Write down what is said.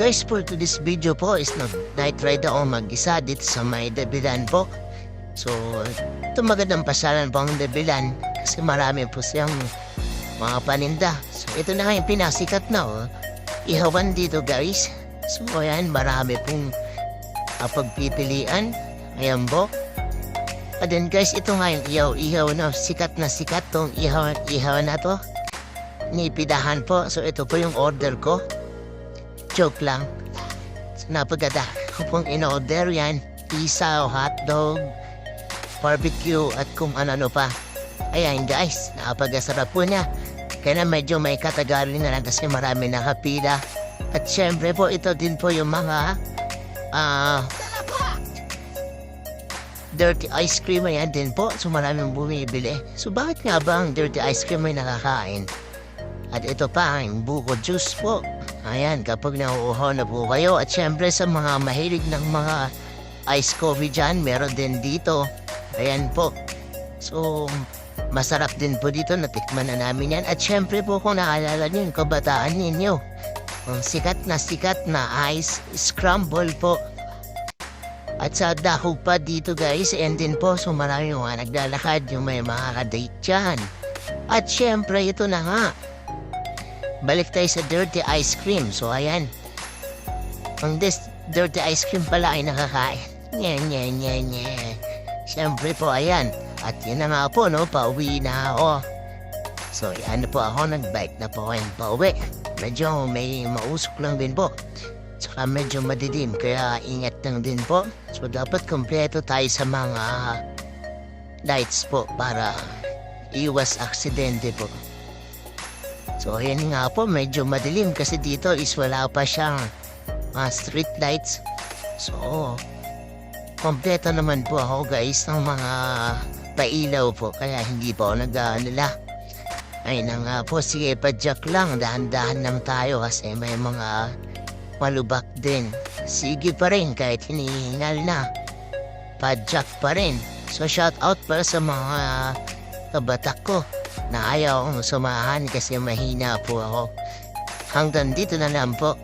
guys, for today's video po is nag-night ride ako mag-isa dito sa may Dabilan po. So, ito magandang pasyalan po ang Dabilan kasi marami po siyang mga paninda. So, ito na nga yung pinasikat na oh. Ihawan dito guys. So, ayan, marami pong uh, pagpipilian. Ayan po. And then guys, ito nga yung ihaw-ihaw na sikat na sikat tong ihaw, ihaw na to. Nipidahan po. So, ito po yung order ko. Joke lang. Napaganda. Ako pong in-order yan. Pizza, hotdog, barbecue, at kung ano-ano pa. Ayan guys, napagасarap po niya. Kaya na medyo may katagalan na lang kasi marami nakapila. At syempre po, ito din po yung mga ah dirty ice cream ayan din po. So maraming bumibili. So bakit nga ba ang dirty ice cream ay nakakain? At ito pa ang buko juice po. Ayan, kapag nauuhaw na po kayo. At syempre sa mga mahilig ng mga ice coffee dyan, meron din dito. Ayan po. So, masarap din po dito. Natikman na namin yan. At syempre po kung naalala niyo yung kabataan ninyo. Ang sikat na sikat na ice scramble po. At sa dahog pa dito guys, and din po, so marami mga naglalakad, yung may makakadate dyan. At syempre, ito na nga. Balik tayo sa dirty ice cream. So, ayan. Ang this dirty ice cream pala ay nakakain. Nye, nye, nye, nye. Siyempre po, ayan. At yun na nga po, no, pauwi na ako. So, na po ako, nag-bike na po kayo pauwi. Medyo may mausok lang din po. Tsaka medyo madilim, kaya ingat lang din po. So, dapat kompleto tayo sa mga lights po para iwas aksidente po. So, ayan nga po, medyo madilim kasi dito is wala pa siyang mga street lights. So, kompleto naman po ako guys ng mga pailaw po, kaya hindi po ako nag-aalala. Ay na nga po, sige, padyak lang, dahan-dahan lang tayo kasi may mga malubak din. Sige pa rin kahit hinihingal na. Padyak pa rin. So shout out para sa mga kabatak ko na ayaw akong sumahan kasi mahina po ako. Hanggang dito na lang po.